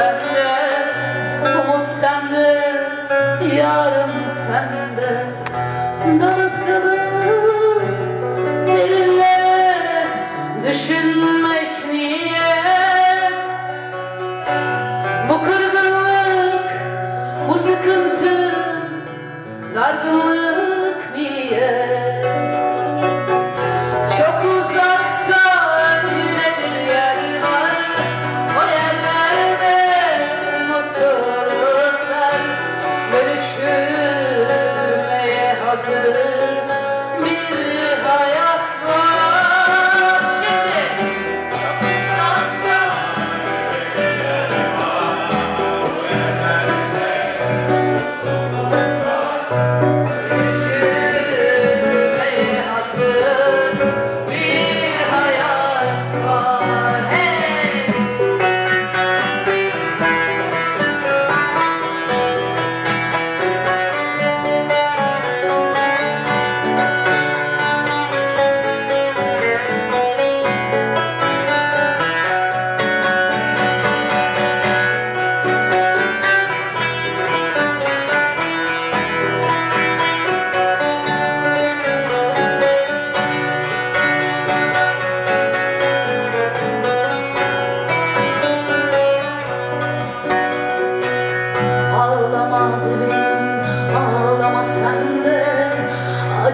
Sende, umut sende, yarın sende. Dalıp dalıp düşünmek niye? Bu kırgınlık, bu sıkıntı, dargınlık niye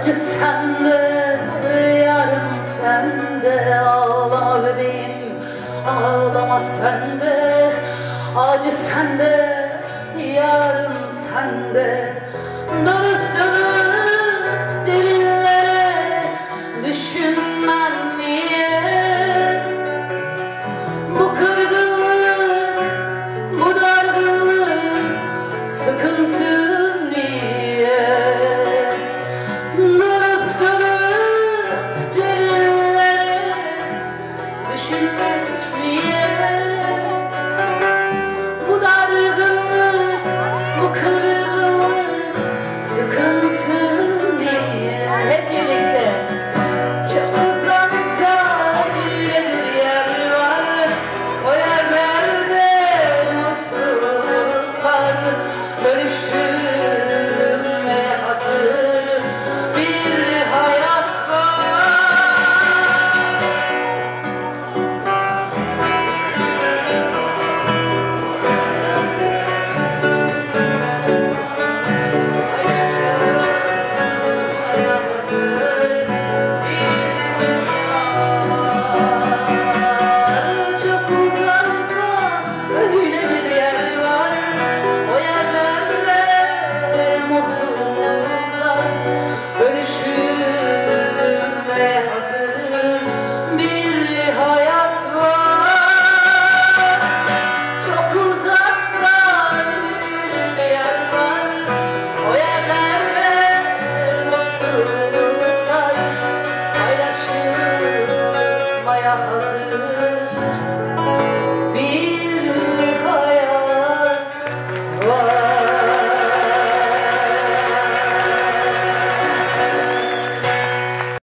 Acı sende, yarım sende. Ağlama bebeğim, ağlama sende. Acı sende, yarım sende. to